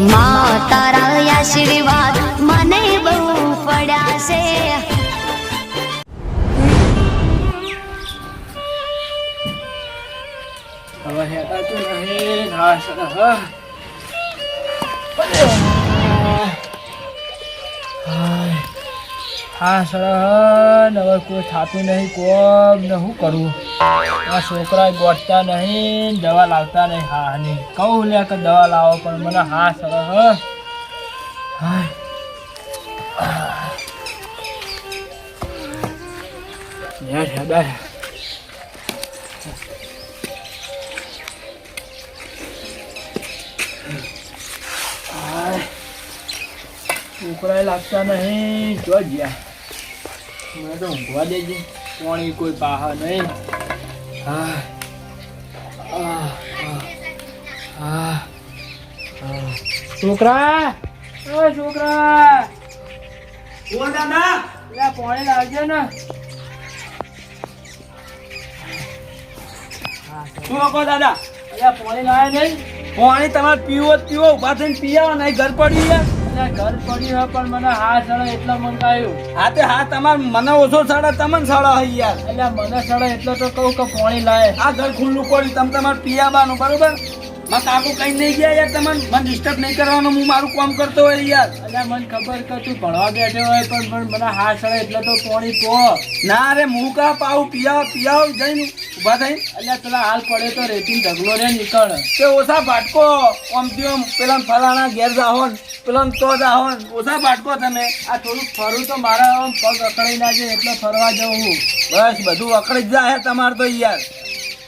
માં તારા આશીર્વાદ મને બહુ પડ્યા છે હવે હેડાતું નહીં સર હા. હા સર હવે કોઈ થતું નહીં, કોમ ને શું કરવું આ છોકરા ગોઠતા નહીં, દવા લાવતા નહીં. હા નહીં કહું લે કે દવા લાવો, પણ મને હા સર હા. છોકરા લાગતા નહીં જો જ્યાં મને તો ઊંઘવા દેજે પાણી કોઈ પાહા નહીં. હા. આહ. છોકરા! ઓ છોકરા! ઓ દાદા! લે પોણી લાવજે ને. શું કહો દાદા? પાણી લાવે નહીં. પાણી તમારે પીવો જ પીવો ઊભા થઈને પી આવો નહીં ઘર પડી ગયા. અલ્યા ઘર પડ્યું હોય પણ મને હા સળે એટલા મંગાયું હા તે હા તમાર મને ઓછો સાડા તમને સાડા હોય યાર. અલ્યા મને સળે એટલો તો કહું કે પાણી લાય. આ ઘર ખુલ્લું પડ્યું તમે તમારે પીયાબાનું બરોબર? માં કાકુ કઈ નહીં ગયા યાર તમને. મને ડિસ્ટર્બ નહીં કરવાનું હું મારું કામ કરતો હોય યાર. અલ્યા મને ખબર કે તું ભણવા બેઠો હોય પણ પણ મને હા સળે એટલે તો પોણી પો. ના રે હું કા પાઉં? પિયાવ પીયાવ જઈને ઊભા થઈ અલ્યા પેલા હાલ પડે તો રેતી ઢગલો રે નીકળ. તે ઓછા ભાટકો. ઓમથી ઓમ પેલા ફલાણા ઘેર જાહોન પેલા તો જાહોન ઓછા ભાટકો તમે. આ થોડુંક ફરું તો મારા આમ પગ અકળાઈ ના જાય એટલે ફરવા જાઉં હું. બસ બધું અકળી જ જાય તમારે તો યાર.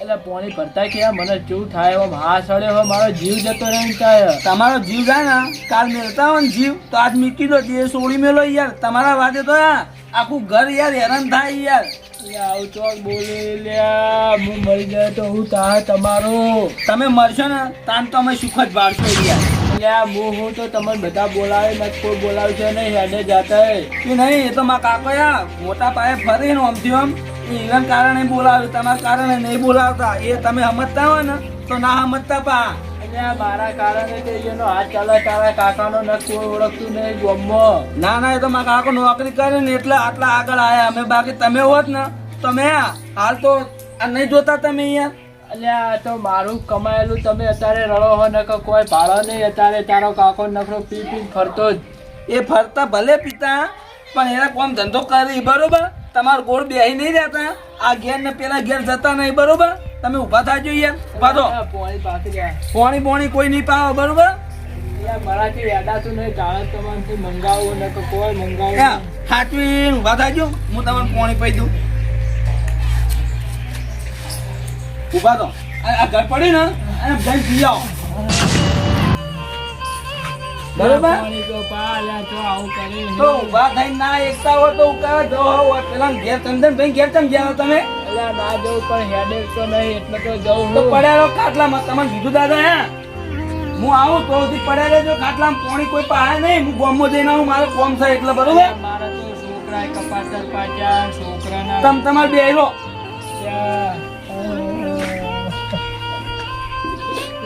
એટલે પોણી ભરતા કે મને જેવું થાય એમ હા સળે હવે મારો જીવ જતો રહે થાય તમારો જીવ જાય ને કાલ મેળતા હોય ને જીવ તો આજ મીકી દો જે સોળી મેલો યાર. તમારા વાતે તો આખું ઘર યાર હેરાન થાય યાર. આવું બોલે લ્યા હું મરી જાય તો હું તાહ તમારો. તમે મરશો ને તાન તો અમે સુખ જ બાળશો યાર. અલ્યા હું હું તો તમને બધા બોલાવે ને કોઈ બોલાવે છે નહીં હેડે જાતા. કે નહીં એ તો મારા કાકો મોટા પાયે ફરી ને આમથી આમ ઈવન કારણે બોલાવે તમારા કારણે નહીં બોલાવતા. એ તમે સમજતા હોય ને તો ના સમજતા પા. અલ્યા મારા કારણે તો એનો હાથ ચાલે તારા કાકાનો ન કોઈ ઓળખતું નહીં ગમમાં ના ના એ તો મારા કાકો નોકરી કરે ને એટલે આટલા આગળ આયા. અમે બાકી તમે હોત ને તમે હાલ તો આ નહીં જોતા તમે યાર અલ્યા તો મારું કમાયેલું. તમે અત્યારે રડો હો નકર કોઈ ભાડો નહીં. અત્યારે તારો કાકો નખરો પી પી ફરતો જ. એ ફરતા ભલે પિતા પણ એના કોમ ધંધો કરી બરોબર? તમારો ગોળ બેહી નહીં રહેતા. આ ઘેર ને પેલા ઘેર જતા નહીં બરોબર? તમે ઊભા થાજો યાર ઊભા તો. પોણી પોણી કોઈ નહીં પાવો બરોબર? હાચવીને ઊભા થાજો. હું તમને પોણી પી દઉં. ઊભા તો. આ ઘર પડી ને? અને જઈને પી આવો. બરોબર? તો પા આવું કરે તો ઊભા થઈને ના એકતા હોય તો ઉકાળા જો હોય પેલા ઘેર ચંદન ભાઈ ઘેર ચમ ગયા તમે? અલ્યા ના જવું પણ હેડેક તો નહીં એટલે તો જવું તો પડ્યા રહો ખાટલામાં. કીધું દાદા હે? હું આવું તો સુધી પડ્યા રહેજો ખાટલામાં પોણી કોઈ પાસે નહીં. હું ગોમમાં જઈને આવું મારે કોમ થાય એટલે બરોબર? મારા તો છોકરા કપાતર પાછા છોકરાના તમ તમારે બે આવ્યો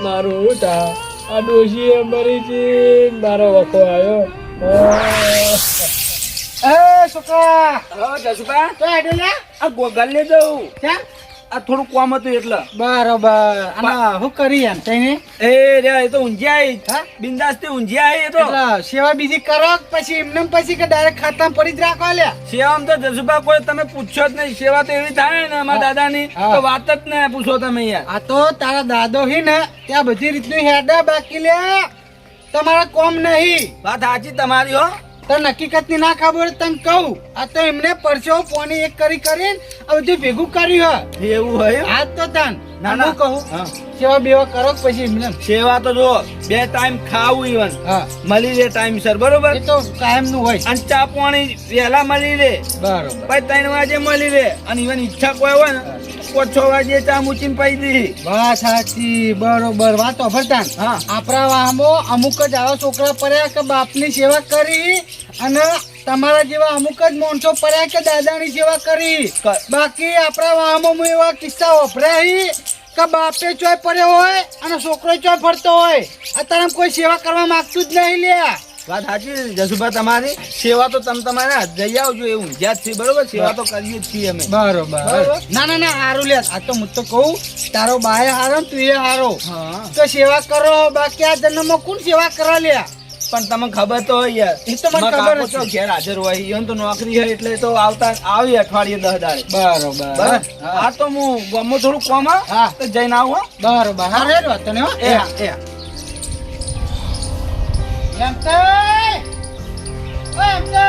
મારું થા આ ડોશી મરી છે. મારો વખો આવ્યો એ છોકરા. હા જસુભા. તો હેડે લે આ ગોગલ લે જાઉં કેમ આ થોડું કોમ હતું એટલે. બરોબર. અને શું કરી એમ તઈને એ રે એ તો ઊંઝી હા? બિંદાસથી ઊંઝી આવી એ તો. સેવા બીજી કરો પછી એમને એમ પછી કે ડાયરેક્ટ ખાતા પડી જ રાખો લે સેવા તો જસુભા કોઈ તમે પૂછો જ નહીં. સેવા તો એવી થાય ને અમારા દાદાની તો વાત જ ને પૂછો તમે યાર. આ તો તારા દાદો હી ને ત્યાં બધી રીતનું હેડા બાકી લે તમારા કોમ નહીં. વાત સાચી તમારી હો. તો હકીકતની ના ખબર તને કહું. આ તો એમને પરસેવો પોની એક કરી કરીને આ બધું ભેગું કર્યું હે. એવું હોય આજ તો તન. ના, ના. કહું. સેવા બેવા કરો પછી એમને? સેવા તો જો બે ટાઈમ ખાવું ઈવન મળી લે ટાઈમ સર બરોબર? એ તો કાયમનું હોય. અને ચા પાણી વહેલા મળી લે બરોબર. પછી ત્રણ વાગે મળી લે અને ઈવન ઈચ્છા કોઈ હોય ને પાંચ છ વાગે ચા મૂકીને પી દી. વાત સાચી બરોબર. વાતો ભરતાન હા. આપણા વાહમાં અમુક જ આવા છોકરા પડ્યા કે બાપની સેવા કરી અને તમારા જેવા અમુક જ માણસો પડ્યા કે દાદાની સેવા કરી. બાકી આપણા વાહમાં હું એવા કિસ્સા વપરાય કે બાપે ચોય પડ્યો હોય અને છોકરો ચોય ફરતો હોય. અત્યારે કોઈ સેવા કરવા માંગતું જ નહીં લ્યા. વાત સાચી જસુભાઈ તમારી સેવા તો તમે તમારે જઈ આવજો એવું જ્યાં છે બરોબર? સેવા તો કરીએ જ છીએ અમે. બરોબર. ના ના ના હારું લે આ તો હું તો કહું તારો બાય હારો તું એ હારો. તો સેવા કરો બાકી આ જન્મમાં કોણ સેવા કરવા લ્યા? પણ તમને ખબર તો હોય યાર એ તો મને ખબર છે. ઘેર હાજર હોય ઈવન તો નોકરી હોય એટલે તો આવતા આવી અઠવાડિયે દસ દાડે. બરોબર. આ તો હું ગમો થોડું કોમ હા. તો જઈને આવું હો. બરોબર. હા રે તને એ. એ. એમ તે ઓ એમ તે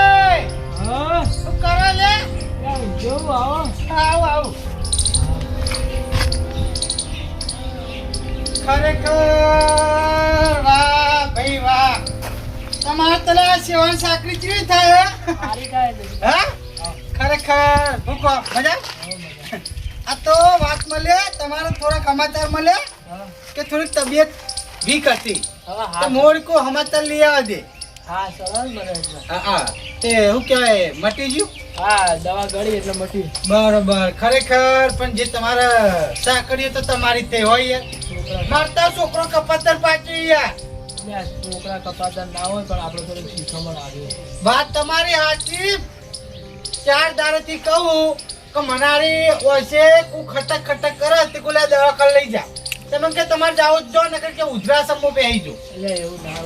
હા? શું કરો લે? જોવું આવો. આવ આવ. ખરેખર વાહ ભાઈ વાહ. તમારે આ સેવન સાકરી કેવી થાય હે? ખરેખર ભૂકો મજા? આ તો વાત મળે તમારે થોડા સમાચાર મળે કે થોડીક તબિયત વીક હતી? તો હા મોડ કો સમાચાર લઈ આવવા દે. હા સરસ મને હા હા. તે શું કહેવાય મટી ગયું? હા દવા ગળી એટલે મટી. બરોબર ખરેખર પણ જે તમારે સાકરીઓ તો તમારી તે હોય યાર મારતા છોકરો કપાતર પાછી યાર છોકરા કપાતર ના હોય પણ આપણે થોડીક શીખમણ આવી વાત તમારી સાચી. ચાર દાડેથી કહું કે મનારી છે કુ ખટક ખટક કરે તે કોલા દવાખાને લઈ જા. તમે કે તમારે જાઓ જ નકર કે ઉધરાસમો બેહી જો.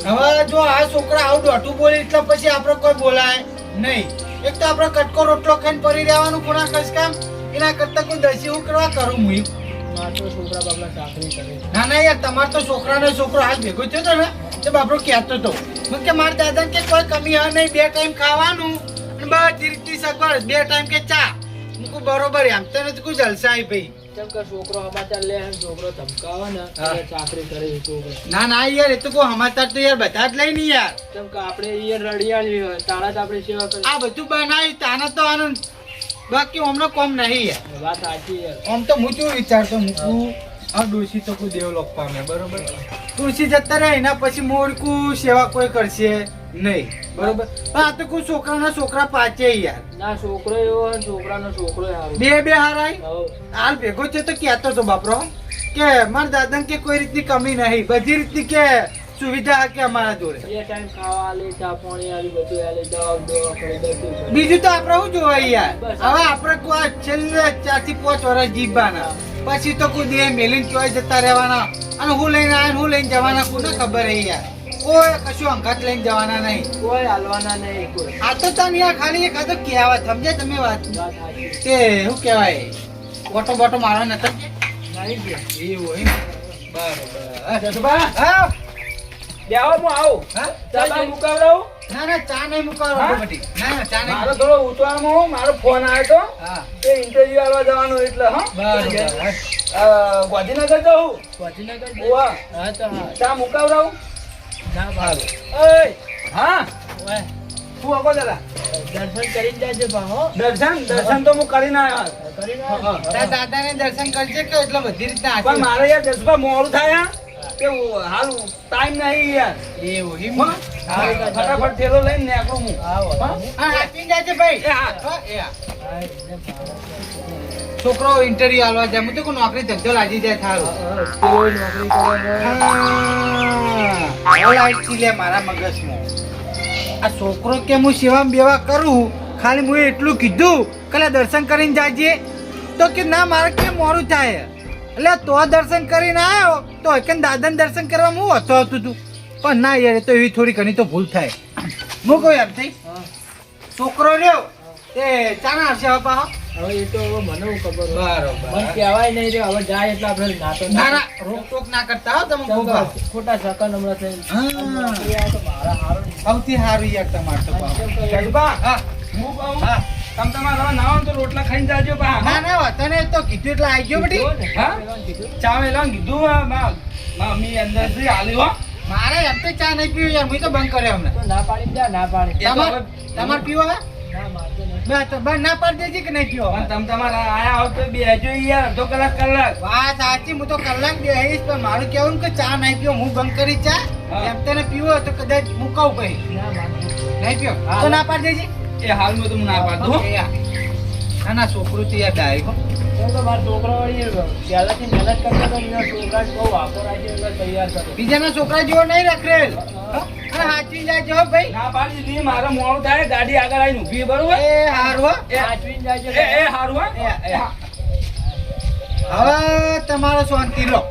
હવે જો આ છોકરા આવું દોઢું બોલે એટલે પછી આપણે કોઈ બોલાય નહીં. એક તો આપણે કટકો રોટલો ખાઈને પડી રહેવાનું કોના કશ કામ? એના કરતા કોઈ દસી હું કરવા કરું હું છોકરા. ના ના યાર તમારે તો છોકરાનો છોકરો હાથ ભેગો થયો હતો ને તે બાપરો કહેતો હતો મને કે મારા દાદા કે કોઈ કમી હા નહીં બે ટાઈમ ખાવાનું અને બધી રીતની સગવડ બે ટાઈમ કે ચા. મૂકું બરોબર એમ. તો નથી કોઈ જલસા આવી ભાઈ. કેમ કે છોકરો સમાચાર લે છોકરો ધમકાવે ને ચાકરી કરે છોકરો ના ના યાર એ તો કોઈ સમાચાર તો યાર બધા જ લઈ નહીં યાર. કેમ કે આપણે યાર રડિયાળી હોય તારા જ આપણે સેવા કરી આ બધું બનાવી તાના તો આનંદ બાકી હમણાં કોમ નહીં યાર. વાત સાચી યાર આમ તો હું શું વિચારતો મૂકું આ ડોસી તો કોઈ દેવલોક પામે બરોબર? ડોશી જતા રહે એના પછી મોડકું સેવા કોઈ કરશે? નહીં. બરોબર? આ તો કોઈ છોકરાના છોકરા પાચે યાર. ના છોકરો એવો છોકરાનો છોકરો બે બે હારાય? હાલ ભેગો છે તો કહેતો તો બાપરો કે મારા દાદા કે કોઈ રીતની કમી નહીં. બધી રીતની કે સુવિધા કે અમારા જોડે. બીજું તો આપણે શું જોવાય યાર? હવે આપણે કોઈ છેલ્લે ચારથી પાંચ વર્ષ જીવવાના. પછી તો કોઈ દેહ મેલીને ચોઈ જતા રહેવાના. અને હું લઈને આવ્યા હું લઈને જવાના કોને ખબર હે યાર. કોઈ કશું અંગત લઈને જવાના નહીં. કોઈ હાલવાના નહીં કોઈ. આ તો તમે યાર ખાલી એક આ તો કહેવત સમજે તમે વાત? કે શું કહેવાય? ઓટો બોટો મારવા નતા એવું હોય? બરોબર. હા બેહો હું આવું. હા? ચા મુકાવડાવું? ના ના ચા નહીં મુકાવો હા? બધી. ના ના ચા નહીં મારો થોડો ઉતવારમાં હું મારો ફોન આવ્યો હા. તો એ ઇન્ટરવ્યુ આવવા જવાનો એટલે હા? બરાબર ગાંધીનગર જવું ગાંધીનગર. હા તો હા. ચા મુકાવડાવું? ના ઓય! હા? ઓય, હકો દાદા? દર્શન કરીને જાજે બા હો. દર્શન? દર્શન તો હું કરીને આવ્યો. કરીને. તારા દાદાને દર્શન કરજે કે એટલે બધી રીતના પણ મારે યાર જસભા મોડું થાય કે હાલ ટાઈમ નહીં યાર. એવું એમ? હા? હા, ફટાફટ થેલો લઈને નીકળું હું. આવો હા? જાજે ભાઈ. હા. છોકરો ઇન્ટરવ્યુ આલવા જાય. હું તો કોઈ નોકરી ધંધો લાગી જાય થારું. લાઈટ લે મારા મગજમાં. આ છોકરો કે હું સેવા બેવા કરું ખાલી હું એટલું કીધું કે દર્શન કરીને જાજે. તો કે ના મારે કે મોડું થાય? એટલે તો દર્શન કરીને આવ્યો તો કે દાદાને દર્શન કરવા હું હતો હતું તું. પણ ના યાર તો એવી થોડી ઘણી તો ભૂલ થાય. હું કહું એમ થઈ છોકરો રહ્યો તે ચાના હશે હવે? હવે એ તો હવે મને હું ખબર બરોબર. મને કહેવાય નહીં રહ્યો હવે જાય એટલે આપણે ના તો ના ના રોક ટોક ના કરતા હો તમે ખોટા સકન હમણાં થઈ હા. તો મારા હારો સૌથી સારું યાર તમારે તો હા હું. કહું? હા. તમે તમારા નાવા તો રોટલા ખાઈને જાજો બા ના ના વાંધો નહીં, તો કીધું એટલે આવી ગયો બધી. હા? ચા વેલા કીધું મા મમ્મી અંદરથી આલ્યું હો. મારે એમ તો ચા નહીં પીવું યાર હું તો બંધ કર્યો હમણાં. તો ના પાડી દે ના પાડી. તમારે તમાર પીવો ના બસ ના પાડી દેજી કે નહીં પણ તમે તમારા આયા હો તો બેજો યાર અડધો કલાક કલાક. વાત સાચી હું તો કલાક બેહીશ પણ મારું કેવું કે ચા નહીં પીવો હું બંધ કરી ચા. એમ તને પીવો તો કદાચ મુકાવું ભાઈ ના નહીં પીવો તો ના પાડ દેજી. એ હાલમાં તો ના પાડ દઉં. ના ના છોકરું તો યાર ડાય તો મારા છોકરા વળી પહેલાથી મહેનત કરતા હતા છોકરા બહુ વાપર રાખે તૈયાર કરે. બીજાના છોકરા જેવો નહીં રખડેલ. અને હાચવી જાજો ભાઈ ના પાડી દી મારે મોડું થાય ગાડી આગળ આવીને ઊભી બરોબર એ હારું હો. એ સાચવીને જાય એ એ હારું હો. એ, એ. હવે તમારો શાંતિ લો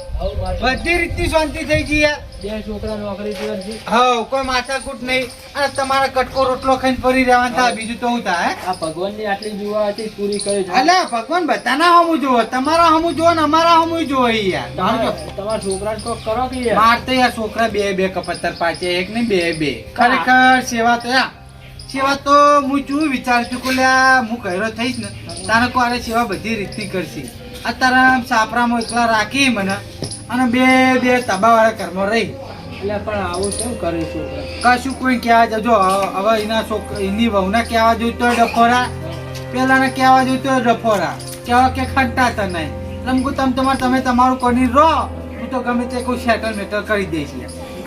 બધી રીતની શાંતિ થઈ ગઈ યાર બે છોકરા નોકરી પર છે. હવ કોઈ માથાકૂટ નહીં. અને તમારે કટકો રોટલો ખાઈને ફરી રહેવાનું થાય બીજું તો હું થાય આ ભગવાનની આટલી જુવા હતી પૂરી કરી છે. અલે ભગવાન બધાના હમું જુઓ તમારા હમું જોવો ને અમારા હમું જોવો યાર. તમારા તમારા છોકરાને કોક કરો કે યાર? માર તો યાર છોકરા બે બે કપત્તર પાછે એક ને બે બે. ખરેખર સેવા તો યાર સેવા તો હું શું વિચારશું છું કે હું કર્યો થઈશ ને તારે કોઈ સેવા બધી રીતની કરશે. અત્યારે સાપરામાં એકલા રાખી મને અને બે બે તબાવાળા ઘરમાં રહી. એટલે પણ આવું શું કરે છોકરા કશું કોઈ કહેવા જજો. હવે એના છોકરા એની વહુના કહેવા જોઈતો ડફોરા. પેલાને કહેવા જોઈતો ડફોરા. કહેવા કે ખંટાતા નહીં. એટલે હું કહું તમે તમારે તમે તમારું કરી રહો હું તો ગમે તે કોઈ સેટલ મેટલ કરી દઈશ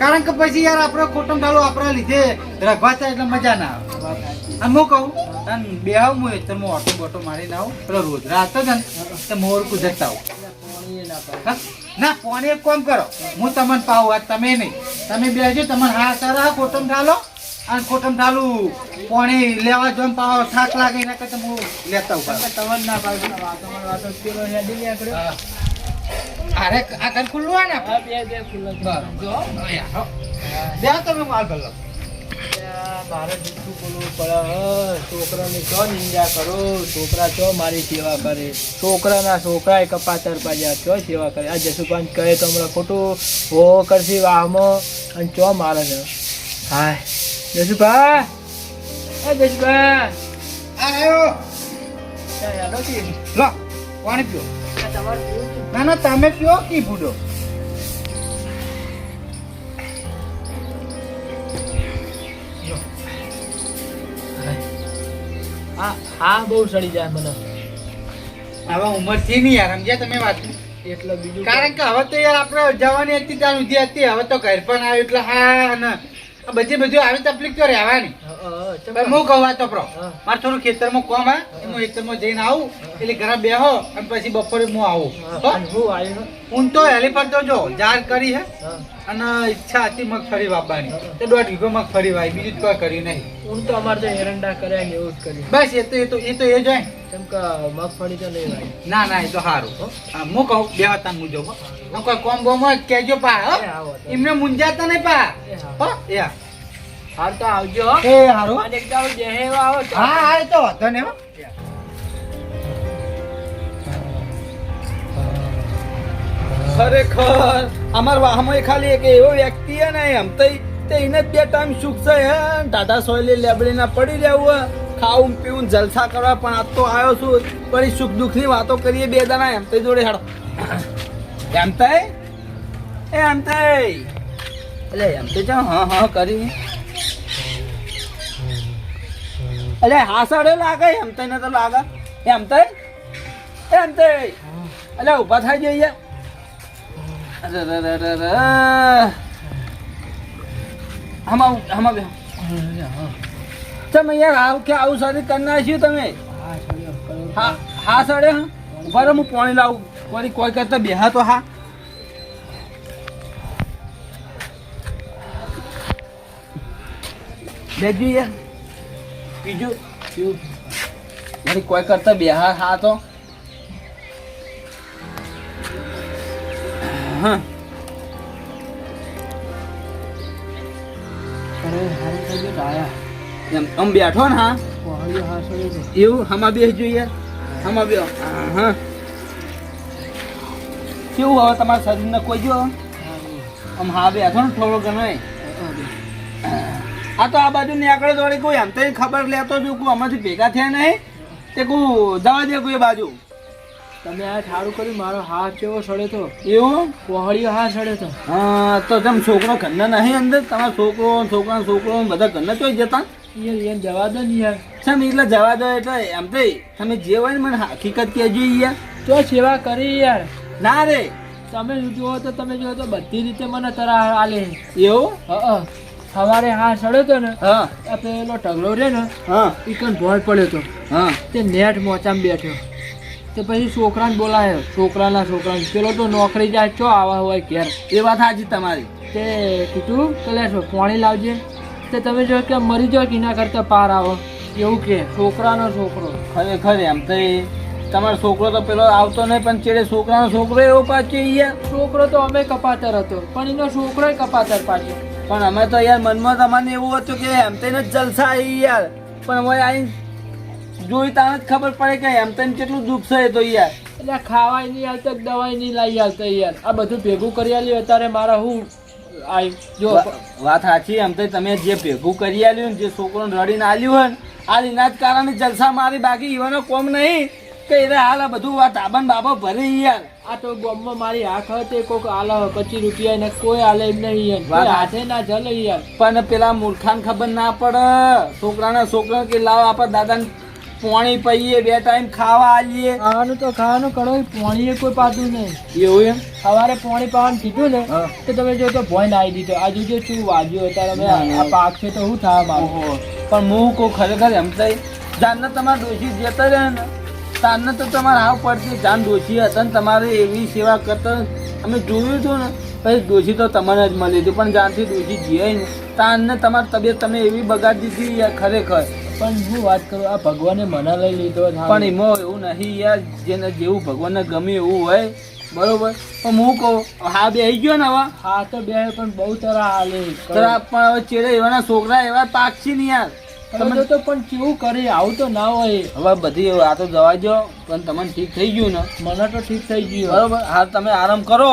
કારણ કે પછી યાર આપણે ખોટમ ઢાળું આપણા લીધે થાય એટલે મજા ના આવે. અને હું કહું? અને બે આવું હું એટલે હું ઓટો બોટો મારીને આવું. પેલો રોજ રાત જ ને તો મોર કુદરતા આવું. ના? ફોન એક કોમ કરો. હું તમને પાવું આજ તમે નહીં. તમે બેસજો તમને હા સારા ખોટમ ઢાલો અને ખોટમ ઢાલું પાણી લેવા જો પાવો થાક લાગે એના કરતા હું લેતા હું તમને ના પાડું વાતો અરે આગળ ખુલ્લું હોય ને બે બે ખુલ્લું. જો તમે માલ ભલો ત્યાં મારે જુઠ્ઠું બોલવું પડે. છોકરાને ચો નિંદા કરો? છોકરા ચો મારી સેવા કરે? છોકરાના છોકરાએ કપાતર તરપાજ્યા ચો સેવા કરે? આ જસુભાન કહે તો હમણાં ખોટું હો કરશે વાહમાં અને ચો મારે છે. હાય. જસુભા એ જસુભા આવ્યો? લો પાણી પીઓ. તમારે ના ના તમે પીઓ કી બુડો હા બહુ સડી જાય મને. હવે ઉંમરથી નહીં યાર સમજ્યા તમે વાત? એટલે બીજું કારણ કે હવે તો યાર આપણે જવાની હતી ત્યાં સુધી હતી. હવે તો ઘર પણ આવ્યું એટલે હા ને બધી બધું આવી તકલીફ તો રહેવાની. હા, કહું તો પ્રો મારે થોડું ખેતરમાં કોમ હા હું. ખેતરમાં જઈને આવું એટલે ઘરે બેહો અને પછી બપોરે હું આવું. હા, તો હેલી પર તો જો જાર કરી હે અને ઈચ્છા હતી મગફળી વાપવાની તો દોઢ વીઘો મગફળી વાય બીજું કોઈ કર્યું નહીં. હું તો અમારે તો એરંડા કર્યા ને એવું જ કર્યું. બસ એ તો એ તો એ તો એ જાય કેમ કે મગફળી તો નહીં ભાઈ ના ના એ તો સારું હો. હું કહું બે હતા હું. જો કોઈ કોમ બોમ હોય કેજો પા હો. એ આવો તો. એમને મુંજાતા નહીં પા. એ હાર હો એ હા. તો આવજો એ હારું. અને એક દાડો દેહે આવો હા હા એ તો વાંધો નહીં હો. ખરેખર અમાર વાહમાં ખાલી એક એવો વ્યક્તિ હે ને એમ તો તે એને બે ટાઈમ સુખ છે હે? દાદા સોયલી લેબડીના પડી રહેવું ખાવું, પીવું, જલસા કરવા પણ આજ તો આવ્યો છું. પડી સુખ દુઃખની વાતો કરીએ બે દાણા એમ તો જોડે હેડો. એમ તો એ એમ તો એટલે એમ તો ચાલ હા હા, કરી. અરે હા સાડે લાગે, એમ તો ને તો લાગે. એમ તો એમ તો એટલે ઊભા થઈ જઈએ. અરે. હમા હમા બે તમે યાર આવ કે આવું સારી કરી નાખ્યું તમે? હા, હા સડે હા. ઊભા હું પાણી લાવું. કોઈ કોઈ કરતા બેહા તો હા. બેજો યાર બીજું. મારી કોઈ કરતા બેહા હા તો. હા. એમ આમ બેઠો ને હા? છે. એવું? હમા બેસ જોઈએ? હમા બે હા કેવું હવે તમારા શરીરને? કોઈ જો? આમ હા બેઠો ને થોડો ઘણો. આ તો આ બાજુ નીકળે તો કોઈ એમ તો ખબર લેતો જો કોઈ અમારથી ભેગા થયા નહીં. તે કોઈ જવા દે કોઈ એ બાજુ. તમે આ સારું કર્યું મારો હાથ કેવો સડે તો? એવો? પહોળીઓ હા સડે તો. હા તો તમે છોકરો ઘરના નહીં અંદર તમારો છોકરો છોકરા છોકરો બધા ઘરના તો જતા. એમ જવા દો ને યાર. સમ એટલે જવા દો એટલે એમ તો તમે જે હોય ને મને હકીકત કહેજો યાર. તો સેવા કરી યાર. ના રે. તમે જુઓ તો તમે જુઓ તો બધી રીતે મને તરા આલે. એવું? હા સવારે હા સડ્યો તો ને હા. પેલો ઢગલો રે ને હા. એ કણ ભોળ પડ્યો તો. હા. તે નેટ મોચામાં બેઠો. તે પછી છોકરાને બોલાયો. છોકરાના છોકરાને પેલો તો નોકરી જાય ચો આવા હોય ઘેર. એ વાત સાચી તમારી. તે કીધું તો લેશો પાણી લાવજે. તે તમે જો કે મરી જાઓ કે એના કરતાં પાર આવો. એવું કે છોકરાનો છોકરો. ખરેખર એમ તો એ તમારો છોકરો તો પેલો આવતો નહીં પણ ચેડે છોકરાનો છોકરો એવો પાછો યાર. છોકરો તો અમે કપાતર હતો પણ એનો છોકરો કપાતર પાછો પણ અમે તો યાર મનમાં તમને એવું હતું કે એમ જ જલસા આવી યાર. પણ હવે અહીં જોઈ તાને જ ખબર પડે કે એમ તેમ કેટલું દુઃખ છે તો યાર. એટલે ખાવાય નહીં આવતો દવાઈ નહીં લાવી આવતો યાર. આ બધું ભેગું કરી આલ્યું અત્યારે મારા હું આઈ જો. વાત સાચી એમ તો તમે જે ભેગું કરી આલ્યું ને જે છોકરોને રડીને આલ્યું હોય ને આ એના જ કારણે જલસા મારી બાકી ઈવાનો કોમ નહીં કે એને હાલ આ બધું વાત આબન બાબા ભરી યાર. આ તો બોમ્બમાં મારી આંખ હતી કોક આલે પચીસ રૂપિયા ને કોઈ આલે એમ નહીં યાર. હાથે ના જલે યાર. પણ પેલા મૂર્ખાને ખબર ના પડે. છોકરાના છોકરા કે લાવો આપણા દાદાને પાણી પીએ બે ટાઈમ ખાવા આલીએ. ખાવાનું તો ખાવાનું કરો પાણી કોઈ પાતું નહીં. એવું એમ? સવારે પાણી પાવાનું કીધું ને તો તમે જો તો ભોય નાઈ દીધો. આ જોજો શું વાગ્યું અત્યારે ના. આ પાક છે તો શું થવા મારું પણ હું કોઈ ખરેખર એમ થઈ જાનને તમારે દોષી જતા રહે ને તાનને તો તમારે હાવ પડતી જાન દોષી હતા ને તમારે એવી સેવા કરતા અમે જોયું હતું ને પછી દોષી તો તમને જ મળી હતી પણ જાનથી દોષી જીવાય ને તાનને તમારી તબિયત તમે એવી બગાડી દીધી ખરેખર. પણ હું વાત કરું આ ભગવાને મને લઈ લીધો પણ એમાં એવું નહીં યાર જેને જેવું ભગવાનને ગમે એવું હોય બરોબર? પણ હું કહું હા બે ગયો ને હવે. હા તો બે પણ બહુ તરા હાલે. તરા પણ હવે ચેડે એવાના છોકરા એવા પાક છે ને યાર. તમે તો પણ કેવું કરે આવું તો ના હોય. હવે બધી આ તો જવા દો પણ તમને ઠીક થઈ ગયું ને? મને તો ઠીક થઈ ગયું. બરોબર? હા તમે આરામ કરો.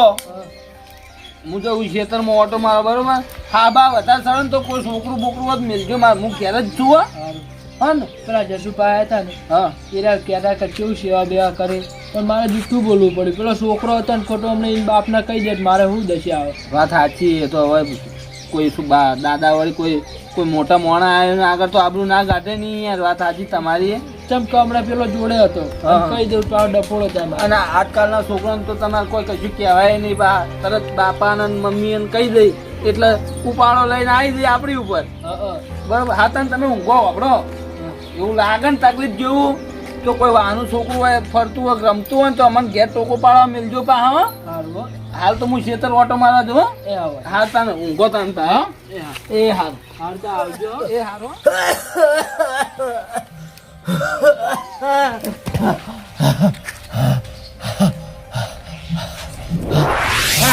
હું તો ખેતરમાં ઓટો મારો બરોબર? હા બા વધારે સડે ને તો કોઈ છોકરું બોકરું હોત મિલજો મારે. હું ઘેર જ છું હો. ને પેલા જસુભાઈ હતા ને હા. એરા કહેતા કે કેવું સેવા બેવા કરે. પણ મારે જુઠ્ઠું બોલવું પડ્યું. પેલો છોકરો હતો ને ખોટો અમને બાપને કહી દે મારે શું દશી આવે. વાત સાચી એ તો હવે કોઈ શું દાદા વાળી કોઈ કોઈ મોટા મોણા આવ્યો ને આગળ તો આબરું ના ગાઢે નહીં યાર. વાત સાચી તમારી. ચમ કે હમણાં પેલો જોડે હતો. કહી દઉં તો આ ડફોળો થાય અને આજકાલના છોકરાને તો તમારે કોઈ કશું કહેવાય નહીં બા. તરત બાપાને ને મમ્મી ને કહી દઈ એટલે ઉપાડો લઈને આવી દઈ આપણી ઉપર. બરાબર? હા. તને તમે ઊંઘો વાપરો. એવું લાગે ને તકલીફ જેવું તો કોઈ વાનું છોકરું હોય ફરતું હોય રમતું હોય તો અમને ઘેર ટોકો પાડવા મિલજો પા હા હાલ તો હું ખેતર ઓટો મારા જો હો. તને ઊંઘો તને એ હા. એ હાલ હાર. તો આવજો. એ હારો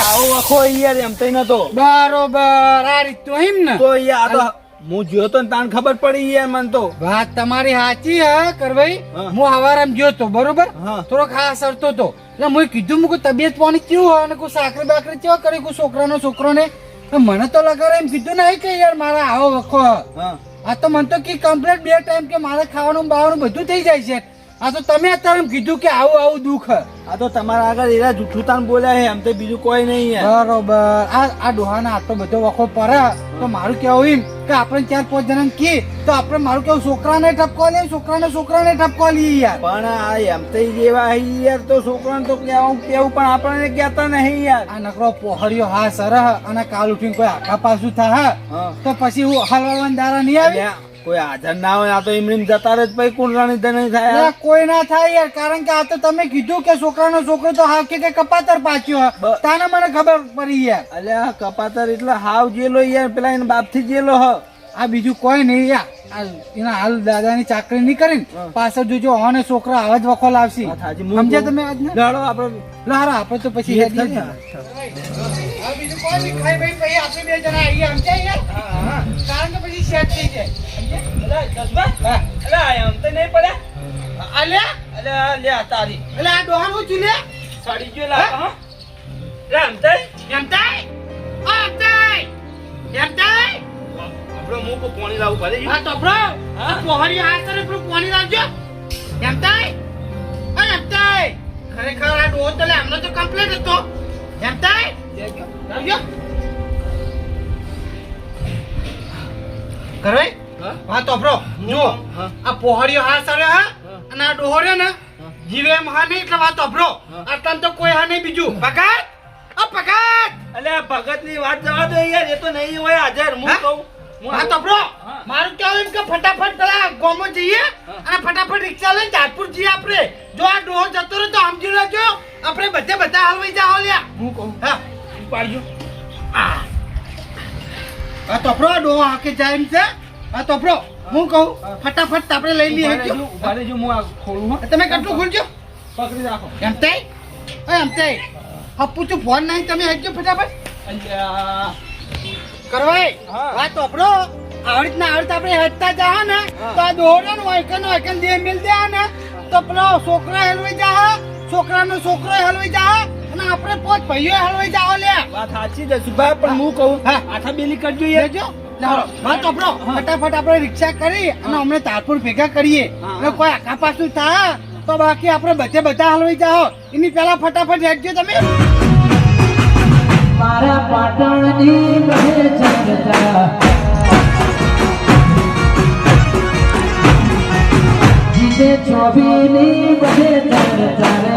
આવો વખો યાર એમ તઈ નતો. બરોબર આ રીત તો એમ ને? તો યાર આ તો હું જોયો તો તાન ખબર પડી યાર મને તો. વાત તમારી સાચી હે કરભાઈ હું. હવારામ ગયો તો બરોબર. થોડો ખાસ સરતો તો. એટલે કીધું મું તબિયત પાણી કેવું હોય? અને કોઈ સાકરી બાકરી કેવા કરી કોઈ છોકરાનો છોકરોને? ને મને તો લગાડે એમ કીધું નહીં કે યાર મારા આવો વખો. હા. આ તો મને તો કે કમ્પ્લેટ બે ટાઈમ કે મારે ખાવાનું બાવાનું બધું થઈ જાય છે. આ તો તમે અત્યારે કીધું કે આવું આવું દુઃખ આ તો તમારા આગળ એરા જૂઠું બોલ્યા એમ તો બીજું કોઈ નહીં બરોબર. આ આ ડોહાના આટલો બધો વખો પડે તો મારું કેવું એમ કે આપણે ચાર પાંચ જણા કે તો આપણે મારું કેવું છોકરાને ઠપકો લે છોકરાને છોકરાને ઠપકો લઈએ યાર. પણ આ એમ તો જેવા યાર તો છોકરાને તો કેવું કેવું પણ આપણને કહેતા નહીં યાર. આ નકરો પહોળ્યો હા સર અને કાલ ઉઠીને કોઈ આખા પાછું થાય તો પછી હું હલવાના દારા નહીં આવી? અલ્યા, કોઈ હાજર ના હોય આ તો એમની એમ જતા રહે ભાઈ રાણી ધણી થાય કોઈ ના થાય યાર કારણ કે આ તો તમે કીધું કે છોકરાનો છોકરો તો હાવ કે કે કપાતર પાછ્યો હે. બ- તાને મને ખબર પડી યાર. અલ્યા કપાતર એટલે હાવ જેલો યાર પેલા એના બાપથી જેલો હ. આ બીજું કોઈ નહીં યાર. એના હાલ દાદાની ચાકરી નહીં કરીને. પાછળ જોજો અને છોકરા આવા જ વખો લાવશે સમજ્યા તમે આજ લડો આપણે લારા આપણે તો પછી હેડ નહીં બીજું કોઈ નહીં ખાઈ ભાઈ પછી આપણે બે જણા આવીએ સમજ્યા યાર કારણ કે પછી સેટ થઈ જાય. હા. અલે આમ તો નહીં પડે. અલ્યા અલે લે તારી. એટલે આ ડોહાન હું ચૂલે સડી ગયો લા હા? લે એમ તો એમ આ મું કો પાણી લાવું ભલે આ તો બ્રો આ પોહરી હાથ કરે પેલું પાણી લાવજો. એમ થાય? આ એમ થાય? ખરેખર આ ડોહો તો લે હમણાં તો કમ્પ્લીટ હતો. એમ થાય? લાવજો. કરે હા? હા તો બ્રો જુઓ. આ પોહરીઓ હાથ કરે હા? અને આ ડોહો ને જીવે એમ હા નહીં એટલે વાત અભરો હા. આટલા તો કોઈ હા નહીં બીજું. ભગત? આ ભગત! અલ્યા ભગતની વાત જવા દો યાર એ તો નહીં હોય હાજર. હું હા? કહું હા તો બ્રો મારું કહેવું એમ કે ફટાફટ પેલા ગોમો જઈએ અને ફટાફટ રિક્ષા લઈને જાતપુર જઈએ આપણે. જો આ ડોહો જતો રહે તો સમજી લેજો આપણે બધે બધા હલવાઈ જાવ લ્યા. હું કહું? હા. પાડજો. આ. તો બ્રો ડોહો હાકે જાય એમ છે. આ તો બ્રો હું કહું ફટાફટ આપણે લઈ લઈએ. ઊભા રહેજો, હું આ ખોલું તમે કેટલું ખોલજો? પકડી રાખો. એમ તે એમ તે હપ્પુ છું ફોન નહીં તમે હેડજો ફટાફટ? અલ્યા. કરવાય? હા. હા તો બ્રો આવડત રીતના આવી આપણે હટતા જાઓ ને તો આ દોડો ને વાયકન વાયકન જે મિલ દે ને તો પેલો છોકરો હલવાઈ જા છોકરાનો છોકરો હલવાઈ જા અને આપણે પોત ભાઈઓ હલવાઈ જાઓ લે. વાત સાચી છે સુભાઈ પણ હું કહું આખા બેલી કરજો એ જો ફટાફટ આપણે રિક્ષા કરી અને અમને તારપુર ભેગા કરીએ. અને કોઈ આખા પાછું થાય તો બાકી આપણે બધે બધા હલવાઈ જાઓ એની પહેલા ફટાફટ રહેજો તમે. મારા પાટણની બહે ચર્ચા જીતે ચોબીની બહે રે.